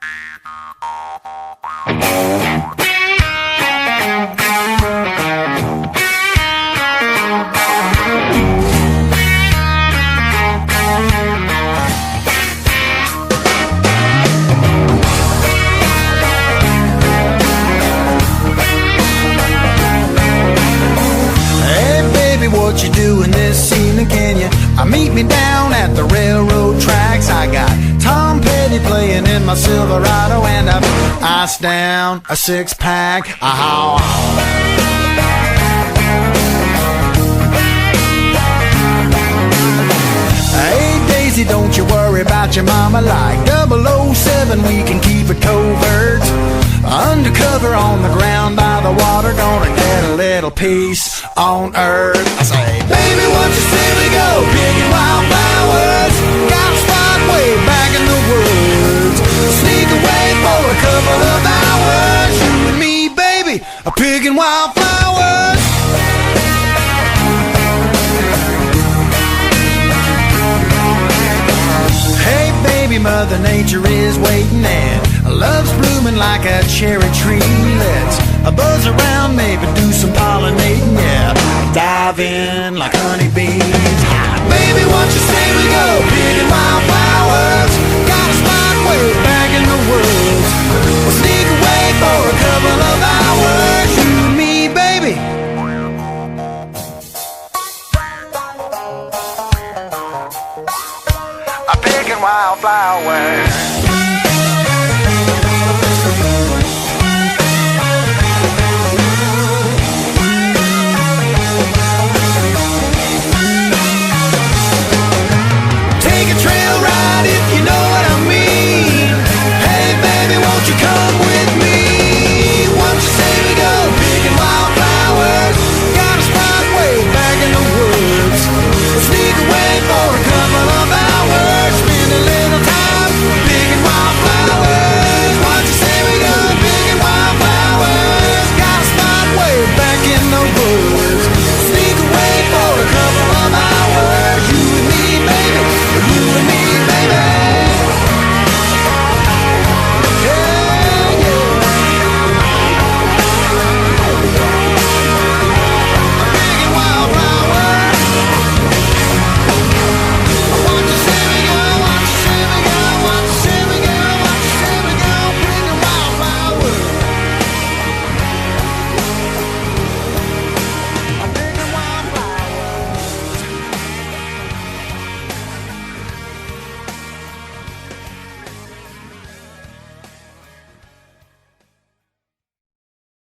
Hey baby, what you doing this evening? Can you uh, meet me down at the railroad tracks? I got my Silverado, and I've iced down a six pack. Ah, Hey Daisy, don't you worry about your mama like 007, we can keep it covert. Undercover on the ground by the water, gonna get a little peace on earth. I say, baby, what you say we go picking wildflowers? Are picking wildflowers. Hey baby, Mother Nature is waiting and love's blooming like a cherry tree. Let's buzz around, maybe do some pollinating, yeah. Dive in like honeybees. wildflowers.